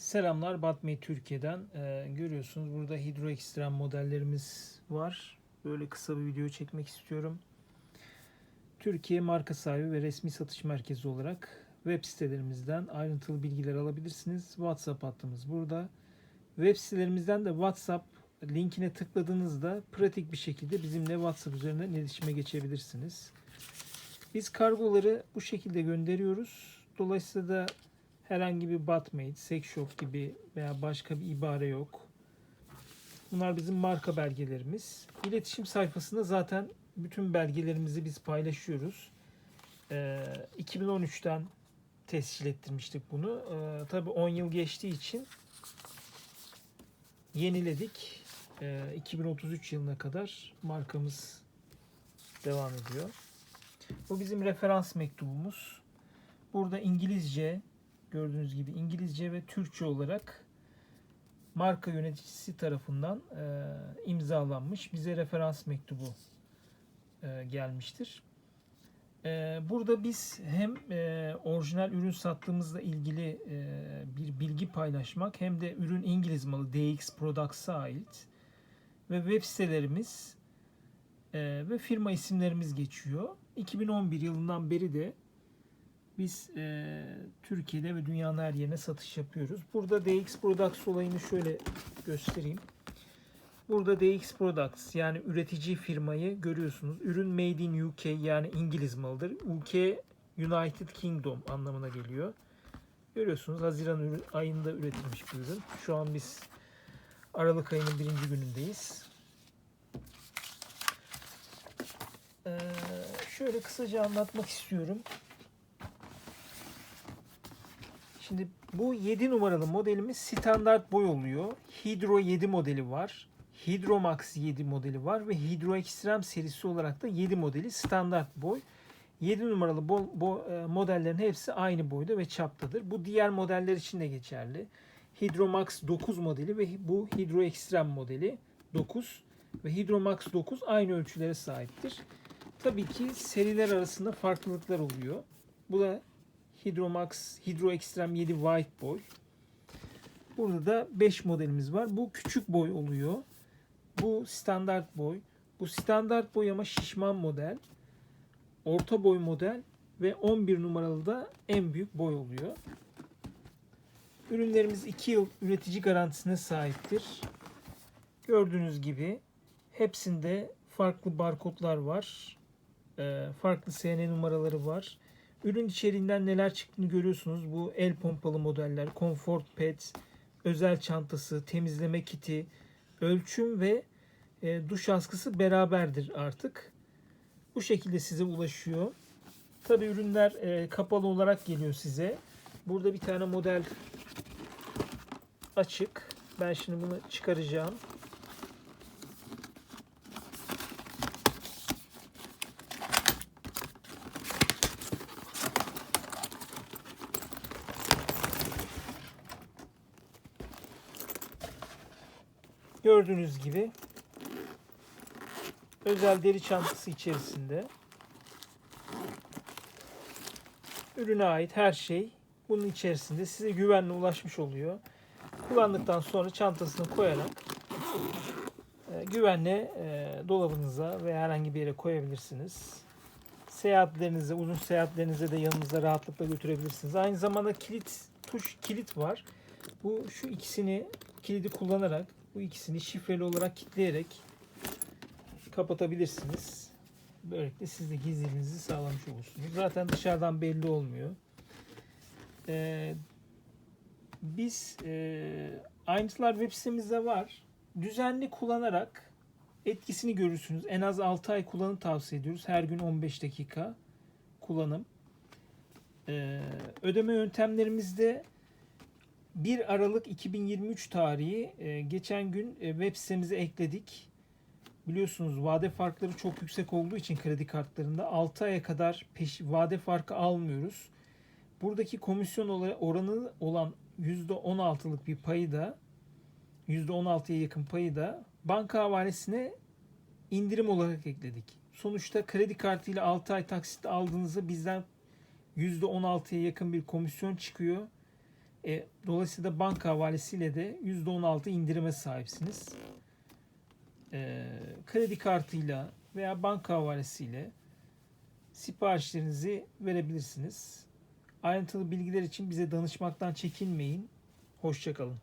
Selamlar Batmay Türkiye'den. Ee, görüyorsunuz burada Hydro Extreme modellerimiz var. Böyle kısa bir video çekmek istiyorum. Türkiye marka sahibi ve resmi satış merkezi olarak web sitelerimizden ayrıntılı bilgiler alabilirsiniz. WhatsApp hattımız burada. Web sitelerimizden de WhatsApp linkine tıkladığınızda pratik bir şekilde bizimle WhatsApp üzerinden iletişime geçebilirsiniz. Biz kargoları bu şekilde gönderiyoruz. Dolayısıyla da herhangi bir Batmate, Sex Shop gibi veya başka bir ibare yok. Bunlar bizim marka belgelerimiz. İletişim sayfasında zaten bütün belgelerimizi biz paylaşıyoruz. Ee, 2013'ten tescil ettirmiştik bunu. Ee, tabii 10 yıl geçtiği için yeniledik. Ee, 2033 yılına kadar markamız devam ediyor. Bu bizim referans mektubumuz. Burada İngilizce, gördüğünüz gibi İngilizce ve Türkçe olarak marka yöneticisi tarafından e, imzalanmış bize referans mektubu e, gelmiştir. E, burada biz hem e, orijinal ürün sattığımızla ilgili e, bir bilgi paylaşmak hem de ürün İngiliz malı DX Products'a ait ve web sitelerimiz e, ve firma isimlerimiz geçiyor. 2011 yılından beri de biz e, Türkiye'de ve dünyanın her yerine satış yapıyoruz. Burada DX Products olayını şöyle göstereyim. Burada DX Products yani üretici firmayı görüyorsunuz. Ürün Made in UK yani İngiliz malıdır. UK United Kingdom anlamına geliyor. Görüyorsunuz Haziran ayında üretilmiş bir ürün. Şu an biz Aralık ayının birinci günündeyiz. Ee, şöyle kısaca anlatmak istiyorum. Şimdi bu 7 numaralı modelimiz standart boy oluyor. Hydro 7 modeli var. Hydro Max 7 modeli var ve Hydro Extreme serisi olarak da 7 modeli standart boy. 7 numaralı bo, bo- e, modellerin hepsi aynı boyda ve çaptadır. Bu diğer modeller için de geçerli. Hydro Max 9 modeli ve bu Hydro Extreme modeli 9 ve Hydro Max 9 aynı ölçülere sahiptir. Tabii ki seriler arasında farklılıklar oluyor. Bu da Hydro Max, Hydro Extreme 7 White Boy. Burada da 5 modelimiz var. Bu küçük boy oluyor. Bu standart boy. Bu standart boy ama şişman model. Orta boy model ve 11 numaralı da en büyük boy oluyor. Ürünlerimiz 2 yıl üretici garantisine sahiptir. Gördüğünüz gibi hepsinde farklı barkodlar var. Ee, farklı SN numaraları var. Ürün içeriğinden neler çıktığını görüyorsunuz. Bu el pompalı modeller, Comfort Pet, özel çantası, temizleme kiti, ölçüm ve e, duş askısı beraberdir artık. Bu şekilde size ulaşıyor. Tabi ürünler e, kapalı olarak geliyor size. Burada bir tane model açık. Ben şimdi bunu çıkaracağım. Gördüğünüz gibi özel deri çantası içerisinde ürüne ait her şey bunun içerisinde size güvenle ulaşmış oluyor. Kullandıktan sonra çantasını koyarak e, güvenle e, dolabınıza veya herhangi bir yere koyabilirsiniz. Seyahatlerinize, uzun seyahatlerinize de yanınızda rahatlıkla götürebilirsiniz. Aynı zamanda kilit tuş kilit var. Bu şu ikisini kilidi kullanarak bu ikisini şifreli olarak kilitleyerek kapatabilirsiniz. Böylelikle siz de gizliliğinizi sağlamış olursunuz. Zaten dışarıdan belli olmuyor. Ee, biz e, ayrıntılar web sitemizde var. Düzenli kullanarak etkisini görürsünüz. En az 6 ay kullanım tavsiye ediyoruz. Her gün 15 dakika kullanım. Ee, ödeme yöntemlerimizde 1 Aralık 2023 tarihi e, geçen gün e, web sitemize ekledik. Biliyorsunuz vade farkları çok yüksek olduğu için kredi kartlarında 6 aya kadar peş, vade farkı almıyoruz. Buradaki komisyon oranı olan %16'lık bir payı da %16'ya yakın payı da banka havalesine indirim olarak ekledik. Sonuçta kredi kartıyla 6 ay taksit aldığınızda bizden %16'ya yakın bir komisyon çıkıyor E, dolayısıyla banka havalesiyle de %16 indirime sahipsiniz. E, kredi kartıyla veya banka havalesiyle siparişlerinizi verebilirsiniz. Ayrıntılı bilgiler için bize danışmaktan çekinmeyin. Hoşçakalın.